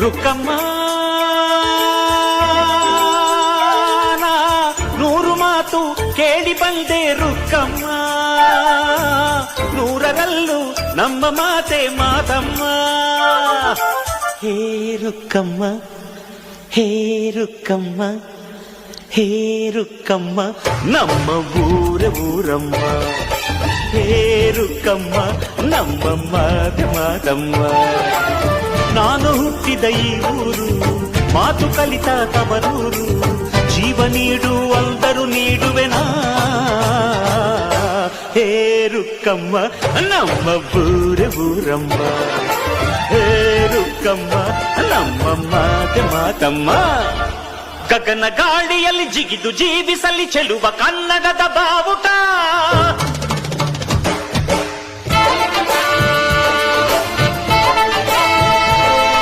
ರುಕ್ಕಮ್ಮ ನಾ ನೂರು ಮಾತು ಕೇಳಿ ಬಂದೆ ರುಕ್ಕಮ್ಮ ನೂರರಲ್ಲೂ ನಮ್ಮ ಮಾತೆ ಮಾತಮ್ಮ ಹೇ ರುಕ್ಕಮ್ಮ ಹೇ ರುಕ್ಕಮ್ಮ ಹೇ ರುಕ್ಕಮ್ಮ ನಮ್ಮ ಊರ ಊರಮ್ಮ ಹೇ ರುಕ್ಕಮ್ಮ ನಮ್ಮ ಮಾತೆ ಮಾತಮ್ಮ ನಾನು ಹುಟ್ಟಿದ ಈ ಊರು ಮಾತು ಕಲಿತ ತವರೂರು ಜೀವ ನೀಡು ಅಂದರು ನೀಡುವೆನಾ ಹೇ ರುಕ್ಕಮ್ಮ ನಮ್ಮ ಊರ ಊರಮ್ಮ ಹೇ ರುಕ್ಕಮ್ಮ ನಮ್ಮ ಮಾತೆ ಮಾತಮ್ಮ ಗಗನ ಗಾಳಿಯಲ್ಲಿ ಜಿಗಿದು ಜೀವಿಸಲಿ ಚೆಲುವ ಕನ್ನಡದ ಬಾವುಟ